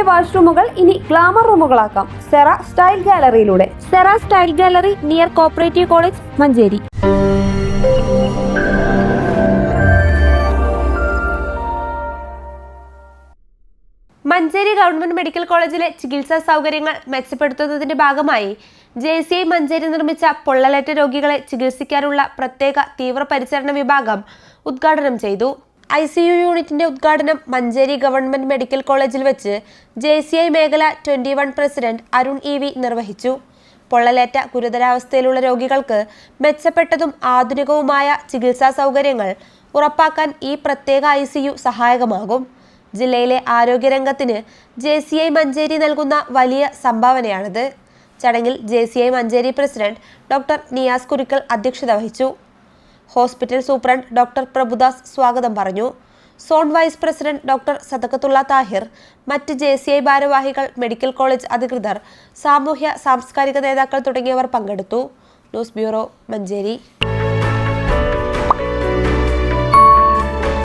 വീടിന്റെ വാഷ്റൂമുകൾ ഇനി ഗ്ലാമർ റൂമുകളാക്കാം. Cera style ഗാലറിയിലൂടെ. Sera style gallery near cooperative college Manjeri. Manjeri government medical കോളേജിലെ ചികിത്സാ സൗകര്യങ്ങൾ മെച്ചപ്പെടുത്തുന്നതിന്റെ ഭാഗമായി ജെ സി ഐ മഞ്ചേരി നിർമ്മിച്ച പൊള്ളലേറ്റ രോഗികളെ ചികിത്സിക്കാനുള്ള പ്രത്യേക തീവ്രപരിചരണ വിഭാഗം ഉദ്ഘാടനം ചെയ്തു. ഐ സി യു യൂണിറ്റിന്റെ ഉദ്ഘാടനം മഞ്ചേരി ഗവൺമെന്റ് മെഡിക്കൽ കോളേജിൽ വെച്ച് ജെ സി ഐ മേഖല twenty one president Arun E V നിർവഹിച്ചു. പൊള്ളലേറ്റ ഗുരുതരാവസ്ഥയിലുള്ള രോഗികൾക്ക് മെച്ചപ്പെട്ടതും ആധുനികവുമായ ചികിത്സാ സൗകര്യങ്ങൾ ഉറപ്പാക്കാൻ ഈ പ്രത്യേക ഐ സി യു സഹായകമാകും. ജില്ലയിലെ ആരോഗ്യരംഗത്തിന് ജെ സി ഐ മഞ്ചേരി നൽകുന്ന വലിയ സംഭാവനയാണിത്. ചടങ്ങിൽ J C I Manjeri president doctor Niyas Kurukkal അധ്യക്ഷത വഹിച്ചു. ഹോസ്പിറ്റൽ സൂപ്രണ്ട് ഡോക്ടർ പ്രഭുദാസ് സ്വാഗതം പറഞ്ഞു. Zone vice president doctor Sadakkathulla Thahir മറ്റ് ജെ സി ഐ ഭാരവാഹികൾ മെഡിക്കൽ കോളേജ് അധികൃതർ സാമൂഹ്യ സാംസ്കാരിക നേതാക്കൾ തുടങ്ങിയവർ പങ്കെടുത്തു. News bureau Manjeri.